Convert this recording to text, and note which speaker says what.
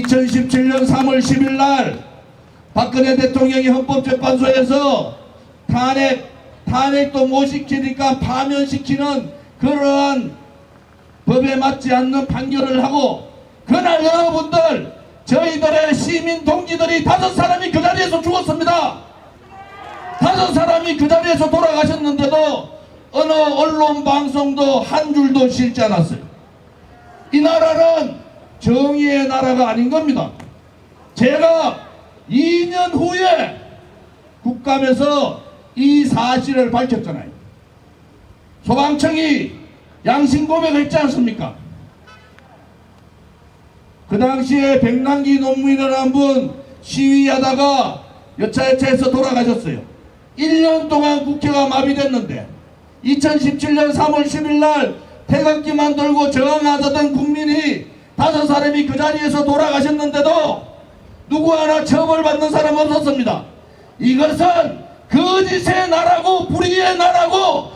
Speaker 1: 2017년 3월 10일 날 박근혜 대통령이 헌법재판소에서 탄핵, 탄핵도 못 시키니까 파면시키는 그러한 법에 맞지 않는 판결을 하고 그날 여러분들 저희들의 시민 동지들이 다섯 사람이 그 자리에서 죽었습니다. 다섯 사람이 그 자리에서 돌아가셨는데도 어느 언론 방송도 한 줄도 실지 않았어요. 이 나라는 정의의 나라가 아닌 겁니다. 제가 2년 후에 국감에서 이 사실을 밝혔잖아요. 소방청이 양심 고백했지 않습니까? 그 당시에 백남기 논문이라는 분 시위하다가 여차여차해서 돌아가셨어요. 1년 동안 국회가 마비됐는데 2017년 3월 10일 날 태극기만 들고 저항하던 국민이 다섯 사람이 그 자리에서 돌아가셨는데도 누구 하나 처벌받는 사람 없었습니다. 이것은 거짓의 나라고 불의의 나라고